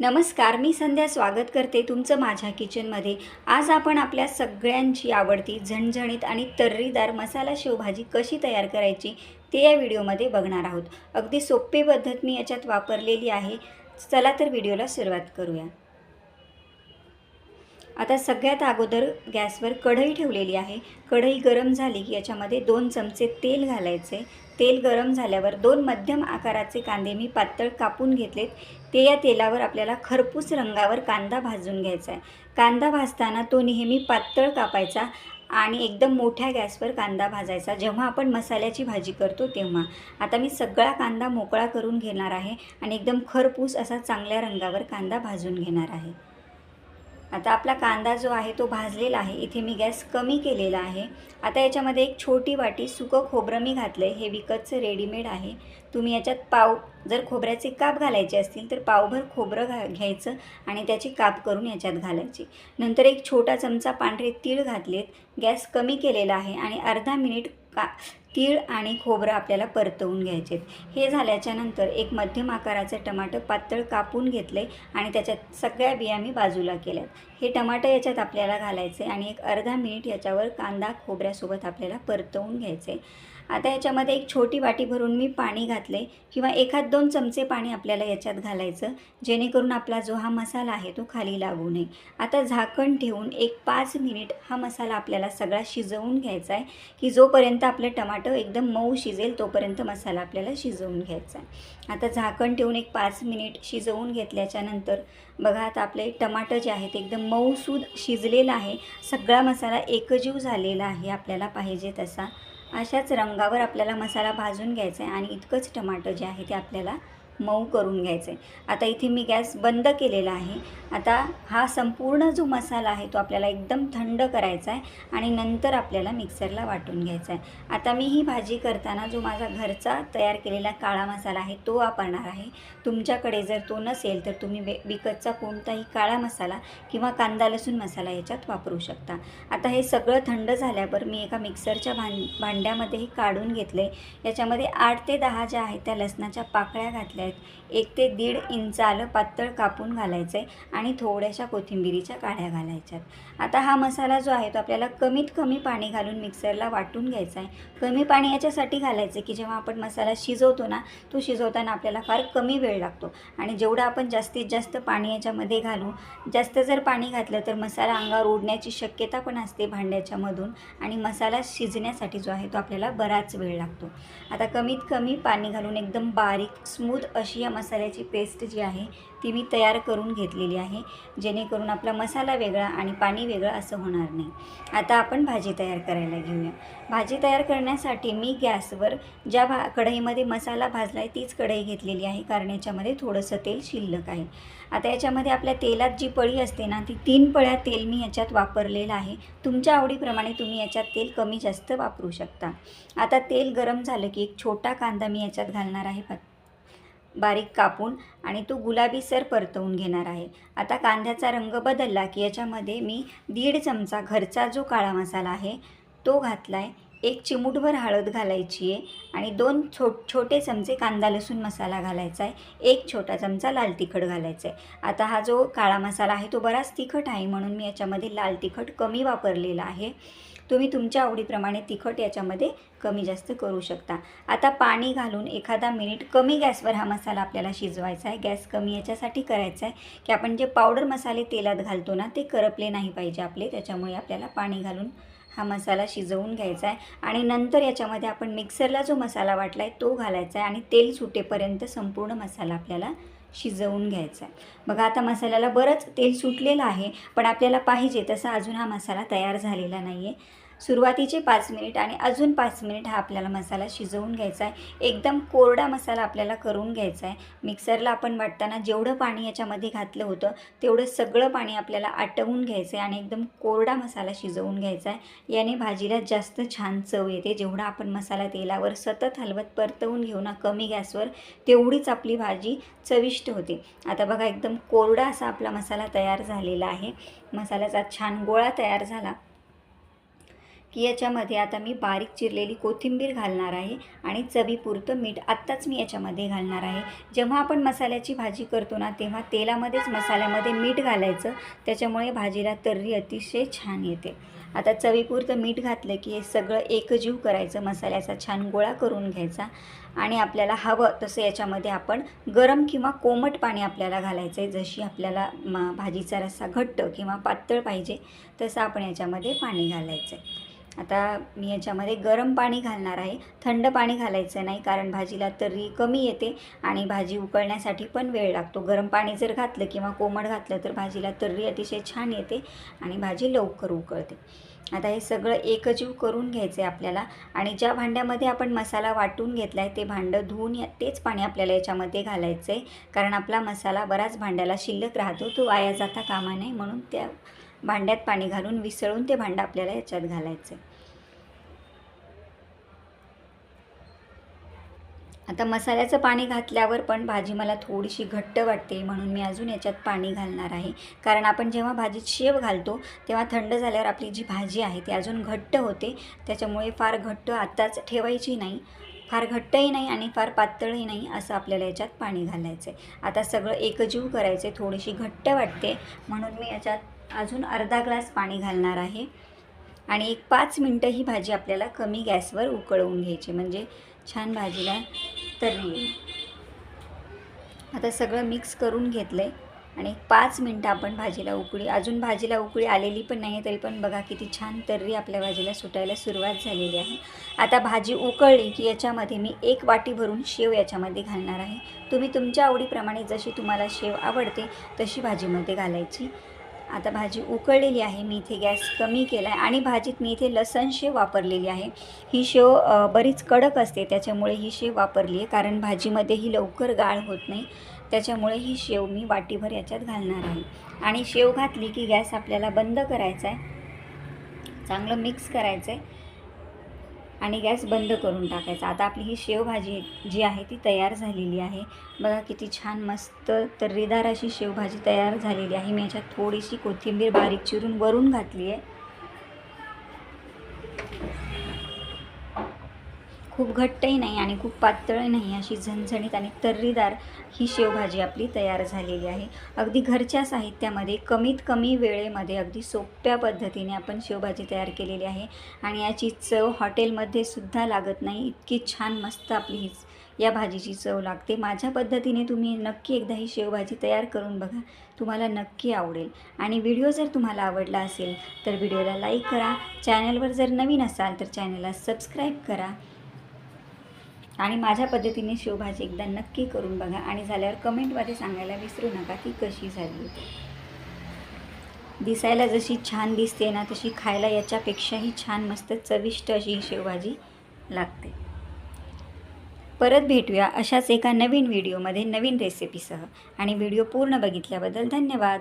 नमस्कार मी संध्या स्वागत करते तुमचं माझ्या किचनमध्ये. आज आपण आपल्या सगळ्यांची आवडती झणझणीत आणि तर्रीदार मसाला शेवभाजी कशी तयार करायची ते या व्हिडिओमध्ये बघणार आहोत. अगदी सोपी पद्धत मी याच्यात वापरलेली आहे. चला तर व्हिडिओला सुरुवात करूया. आता सगळ्यात अगोदर गॅसवर कढई ठेवलेली आहे. कढई गरम झाली की याच्यामध्ये दोन चमचे तेल घालायचे. तेल गरम झाल्यावर दोन मध्यम आकाराचे कांदे मी पातळ कापून घेतलेत. ते या तेलावर आपल्याला खरपूस रंगावर कांदा भाजून घ्यायचा आहे. कांदा भाजताना तो नेहमी पातळ कापायचा आणि एकदम मोठ्या गॅसवर कांदा भाजायचा. जेव्हा आपण मसाल्याची भाजी करतो तेव्हा. आता मी सगळा कांदा मोकळा करून घेणार आहे आणि एकदम खरपूस असा चांगल्या रंगावर कांदा भाजून घेणार आहे. आता आपला कांदा जो आहे तो भाजलेला आहे. इथे मी गॅस कमी केलेला आहे. आता याच्यामध्ये एक छोटी वाटी सुकं खोबरं मी घातलं आहे हे विकतचं रेडीमेड आहे. तुम्ही याच्यात पाव जर खोबऱ्याचे काप घालायचे असतील तर पावभर खोबरं घा घ्यायचं आणि त्याची काप करून याच्यात घालायची. नंतर एक छोटा चमचा पांढरे तीळ घातलेत. गॅस कमी केलेला आहे आणि अर्धा मिनिट का तीळ आणि खोबरं आपल्याला परतवून घ्यायचे हे झाल्याच्यानंतर एक मध्यम आकाराचं टमाटर पातळ कापून घेतले आणि त्याच्यात सगळ्या बिया मी बाजूला केल्यात. हे टमाटर याच्यात आपल्याला घालायचे आणि एक अर्धा मिनिट याच्यावर कांदा खोबऱ्यासोबत आपल्याला परतवून घ्यायचे आता याच्यामध्ये एक छोटी वाटी भरून मी पाणी घातले किंवा एखाद दोन चमचे पाणी आपल्याला याच्यात घालायचं जेणेकरून आपला जो हा मसाला आहे तो खाली लागू नये. आता झाकण ठेवून एक पाच मिनिट हा मसाला आपल्याला सगळा शिजवून घ्यायचा आहे की जोपर्यंत आपलं टमाटर एकदम मऊ शिजेल तोपर्यंत मसाला आपल्याला शिजवून घ्यायचा आहे. आता झाकण ठेवून एक पाच मिनिट शिजवून घेतल्याच्या नंतर बघा आता आपले टमाटर जे आहेत एकदम मऊसूद शिजलेलं आहे. सगळा मसाला एकजीव झालेला आहे आपल्याला पाहिजे तसा. अशाच रंगावर आपल्याला मसाला भाजून घ्यायचा आहे आणि इतकंच टमाटर जे आहे ते आपल्याला मऊ करून घ्यायचं आहे आता इथे मी गॅस बंद केलेला आहे. आता हा संपूर्ण जो मसाला आहे तो आपल्याला एकदम थंड करायचा आहे आणि नंतर आपल्याला मिक्सरला वाटून घ्यायचा आहे आता मी ही भाजी करताना जो माझा घरचा तयार केलेला काळा मसाला आहे तो वापरणार आहे. तुमच्याकडे जर तो नसेल तर तुम्ही वे विकतचा कोणताही काळा मसाला किंवा कांदा लसूण मसाला याच्यात वापरू शकता. आता हे सगळं थंड झाल्यावर मी एका मिक्सरच्या भां भांड्यामध्ये हे काढून घेतले याच्यामध्ये आठ ते दहा ज्या आहेत त्या लसणाच्या पाकळ्या घातल्या आहेत. एक ते दीड इंच आलं पातळ कापून घालायचं आहे आणि थोड्याशा कोथिंबिरीच्या काड्या घालायच्यात. आता हा मसाला जो आहे तो आपल्याला कमीत कमी पाणी घालून मिक्सरला वाटून घ्यायचा आहे कमी पाणी याच्यासाठी घालायचं की जेव्हा आपण मसाला शिजवतो ना तो शिजवताना आपल्याला फार कमी वेळ लागतो. आणि जेवढं आपण जास्तीत जास्त पाणी याच्यामध्ये घालू जास्त जर पाणी घातलं तर मसाला अंगावर ओढण्याची शक्यता पण असते भांड्याच्यामधून आणि मसाला शिजण्यासाठी जो आहे तो आपल्याला बराच वेळ लागतो. आता कमीत कमी पाणी घालून एकदम बारीक स्मूथ अशी या मसाल्याची पेस्ट जी आहे ती मी तयार करून घेतलेली आहे. जेणेकरून आपला मसाला वेगळा आणि पाणी वेगळं असं होणार नाही. आता आपण भाजी तयार करायला घेऊया. भाजी तयार करण्यासाठी मी गॅसवर ज्या भा कढईमध्ये मसाला भाजला आहे तीच कढई घेतलेली आहे. कारण याच्यामध्ये थोडंसं तेल शिल्लक आहे. आता याच्यामध्ये आपल्या तेलात जी पळी असते ना ती तीन पळ्या तेल मी याच्यात वापरलेलं आहे. तुमच्या आवडीप्रमाणे तुम्ही याच्यात तेल कमी जास्त वापरू शकता. आता तेल गरम झालं की एक छोटा कांदा मी याच्यात घालणार आहे. बारीक कापून आणि तो गुलाबीसर परतवून घेणार आहे. आता कांद्याचा रंग बदलला की याच्यामध्ये मी दीड चमचा घरचा जो काळा मसाला आहे तो घातला आहे एक चिमूटभर हळद घालायची आहे आणि दोन छो छोटे चमचे कांदा लसूण मसाला घालायचा आहे एक छोटा चमचा लाल तिखट घालायचा आहे आता हा जो काळा मसाला आहे तो बराच तिखट आहे म्हणून मी याच्यामध्ये लाल तिखट कमी वापरलेला आहे. तुम्ही तुमच्या आवडीप्रमाणे तिखट याच्यामध्ये कमी जास्त करू शकता. आता पाणी घालून एखादा मिनिट कमी गॅसवर हा मसाला आपल्याला शिजवायचा आहे. गॅस कमी याच्यासाठी करायचा आहे की आपण जे पावडर मसाले तेलात घालतो ना ते करपले नाही पाहिजे आपले. त्याच्यामुळे आपल्याला पाणी घालून हा मसाला शिजवून घ्यायचा आहे. आणि नंतर याच्यामध्ये आपण मिक्सरला जो मसाला वाटला आहे तो घालायचा आहे. आणि तेल सुटेपर्यंत संपूर्ण मसाला आपल्याला शिजवून घ्यायचा आहे. बघा आता मसाल्याला बरंच तेल सुटलेलं आहे पण आपल्याला पाहिजे तसा अजून हा मसाला तयार झालेला नाही आहे सुरुवातीचे पाच मिनिट आणि अजून पाच मिनिट हा आपल्याला मसाला शिजवून घ्यायचा आहे. एकदम कोरडा मसाला आपल्याला करून घ्यायचा आहे. मिक्सरला आपण वाटताना जेवढं पाणी याच्यामध्ये घातलं होतं तेवढं सगळं पाणी आपल्याला आटवून घ्यायचं आहे आणि एकदम कोरडा मसाला शिजवून घ्यायचा आहे. याने भाजीला जास्त छान चव येते. जेवढा आपण मसाला तेलावर सतत हलवत परतवून घेऊ ना कमी गॅसवर तेवढीच आपली भाजी चविष्ट होते. आता बघा एकदम कोरडा असा आपला मसाला तयार झालेला आहे. मसाल्याचा छान गोळा तयार झाला. की याच्यामध्ये आता मी बारीक चिरलेली कोथिंबीर घालणार आहे आणि चवीपुरतं मीठ आत्ताच मी याच्यामध्ये घालणार आहे. जेव्हा आपण मसाल्याची भाजी करतो ना तेव्हा तेलामध्येच मसाल्यामध्ये मीठ घालायचं. त्याच्यामुळे भाजीला तर्री अतिशय छान येते. आता चवीपुरतं मीठ घातलं की हे सगळं एकजीव करायचं मसाल्याचा छान गोळा करून घ्यायचा. आणि आपल्याला हवं तसं याच्यामध्ये आपण गरम किंवा कोमट पाणी आपल्याला घालायचं आहे जशी आपल्याला भाजीचा रस्सा घट्ट किंवा पातळ पाहिजे तसं आपण याच्यामध्ये पाणी घालायचं आहे आता मी याच्यामध्ये गरम पाणी घालणार आहे. थंड पाणी घालायचं नाही कारण भाजीला तर्री कमी येते आणि भाजी उकळण्यासाठी पण वेळ लागतो. गरम पाणी जर घातलं किंवा कोमट घातलं तर भाजीला तर्री अतिशय छान येते आणि भाजी लवकर उकळते. आता हे सगळं एकजीव करून घ्यायचं आहे आपल्याला आणि ज्या भांड्यामध्ये आपण मसाला वाटून घेतला आहे ते भांडं धुवून या तेच पाणी आपल्याला याच्यामध्ये घालायचं आहे कारण आपला मसाला बराच भांड्याला शिल्लक राहतो. तो वाया जाता कामा नये म्हणून त्या भांड्यात पाणी घालून विसळून ते भांडं आपल्याला याच्यात घालायचं आहे आता मसाल्याचं पाणी घातल्यावर पण भाजी मला थोडीशी घट्ट वाटते म्हणून मी अजून याच्यात पाणी घालणार आहे. कारण आपण जेव्हा भाजीत शेव घालतो तेव्हा थंड झाल्यावर आपली जी भाजी आहे ती अजून घट्ट होते. त्याच्यामुळे फार घट्ट आत्ताच ठेवायची नाही. फार घट्टही नाही आणि फार पातळही नाही असं आपल्याला याच्यात पाणी घालायचं आहे आता सगळं एकजीव करायचं आहे थोडीशी घट्ट वाटते म्हणून मी याच्यात अजून अर्धा ग्लास पाणी घालणार आहे. आणि एक पाच मिनटं ही भाजी आपल्याला कमी गॅसवर उकळवून घ्यायची म्हणजे छान भाजीला तर्री येईल आता सगळं मिक्स करून घेतलं आहे आणि पाच मिनटं आपण भाजीला उकळी अजून भाजीला उकळी आलेली पण नाही आहे तरी पण बघा किती छान तर्री आपल्या भाजीला सुटायला सुरुवात झालेली आहे. आता भाजी उकळली की याच्यामध्ये मी एक वाटी भरून शेव याच्यामध्ये घालणार आहे. तुम्ही तुमच्या आवडीप्रमाणे जशी तुम्हाला शेव आवडते तशी भाजीमध्ये घालायची. आता भाजी उकळलेली आहे. मी इथे गॅस कमी केला आहे आणि भाजीत मी इथे लसण शेव वापरलेली आहे. ही शेव बरीच कडक असते. त्याच्यामुळे ही शेव वापरली आहे कारण भाजीमध्ये ही लवकर गाळ होत नाही. त्याच्यामुळे ही शेव मी वाटीभर याच्यात घालणार आहे. आणि शेव घातली की गॅस आपल्याला बंद करायचा आहे चांगलं मिक्स करायचं आहे आणि गॅस बंद करून टाकायचा. आता आपली ही शेवभाजी जी आहे ती तयार झालेली आहे. बघा किती छान मस्त तर्रीदार अशी शेवभाजी तयार झालेली आहे. मी याच्यात थोडीशी कोथिंबीर बारीक चिरून वरून घातली आहे. खूप घट्टही नाही आणि खूप पातळही नाही अशी झणझणीत आणि तर्रीदार ही शेवभाजी आपली तयार झालेली आहे. अगदी घरच्या साहित्यामध्ये कमीत कमी वेळेमध्ये अगदी सोप्या पद्धतीने आपण शेवभाजी तयार केलेली आहे आणि याची चव हॉटेलमध्ये सुद्धा लागत नाही. इतकी छान मस्त आपली ही या भाजीची चव लागते. माझ्या पद्धतीने तुम्ही नक्की एकदा ही शेवभाजी तयार करून बघा. तुम्हाला नक्की आवडेल. आणि व्हिडिओ जर तुम्हाला आवडला असेल तर व्हिडिओला लाईक करा. चॅनलवर जर नवीन असाल तर चॅनलला सबस्क्राईब करा. आणि माझ्या पद्धतीने शेवभाजी एकदा नक्की करून बघा आणि झाल्यावर कमेंटमध्ये सांगायला विसरू नका की कशी झाली. दिसायला जशी छान दिसते ना तशी खायला याच्यापेक्षाही छान मस्त चविष्ट अशी ही शेवभाजी लागते. परत भेटूया अशाच एका नवीन व्हिडिओमध्ये नवीन रेसिपीसह आणि व्हिडिओ पूर्ण बघितल्याबद्दल धन्यवाद.